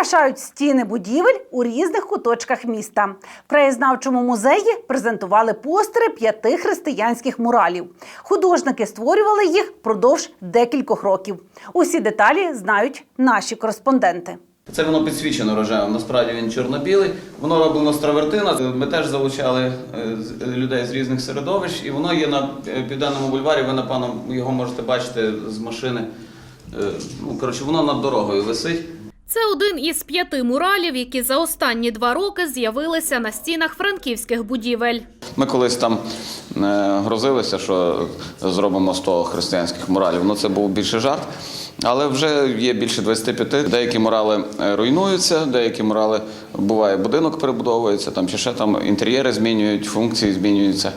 прикрашають стіни будівель у різних куточках міста. В краєзнавчому музеї презентували постери п'яти християнських муралів. Художники створювали їх впродовж декількох років. Усі деталі знають наші кореспонденти. Це воно підсвічено рожевим. Насправді він чорно-білий. Воно роблено з травертина. Ми теж залучали е, з- людей з різних середовищ, і воно є на е, південному бульварі. Ви напевно його можете бачити з машини. Е, Ну коротше, воно над дорогою висить. Це один із п'яти муралів, які за останні два роки з'явилися на стінах франківських будівель. Ми колись там е, грозилися, що зробимо 100 християнських муралів. Ну це був більше жарт. Але вже є більше 25. Деякі мурали е, руйнуються, деякі мурали буває будинок перебудовується, там чи ще там інтер'єри змінюють, функції змінюються.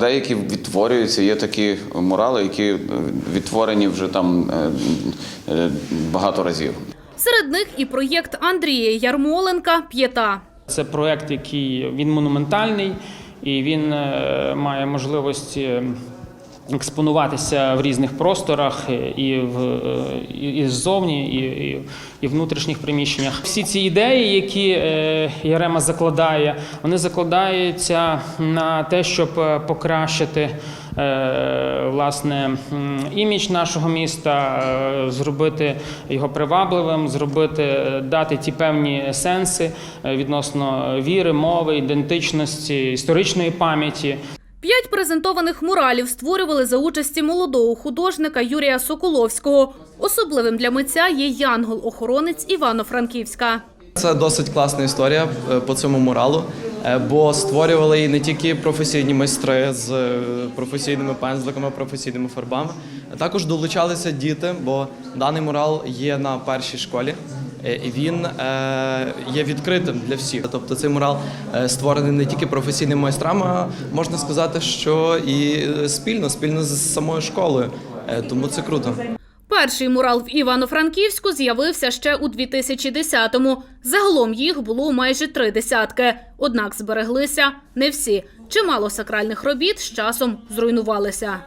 Деякі відтворюються. Є такі мурали, які відтворені вже там е, е, багато разів. Серед них і проєкт Андрія Ярмоленка П'єта. Це проект, який він монументальний і він е, має можливості експонуватися в різних просторах е, і в е, і, ззовні, і, і, і в внутрішніх приміщеннях. Всі ці ідеї, які е, Ярема закладає, вони закладаються на те, щоб покращити власне імідж нашого міста, зробити його привабливим, зробити, дати ті певні сенси відносно віри, мови, ідентичності, історичної пам'яті. П'ять презентованих муралів створювали за участі молодого художника Юрія Соколовського. Особливим для митця є янгол-охоронець Івано-Франківська. Це досить класна історія е, по цьому муралу, е, бо створювали її не тільки професійні майстри з е, професійними пензликами, професійними фарбами, також долучалися діти, бо даний мурал є на першій школі. Е, він е, є відкритим для всіх. Тобто цей мурал е, створений не тільки професійними майстрами, а можна сказати, що і спільно, спільно з самою школою. Тому це круто. Перший мурал в Івано-Франківську з'явився ще у 2010-му. Загалом їх було майже три десятки. Однак збереглися не всі. Чимало сакральних робіт з часом зруйнувалися.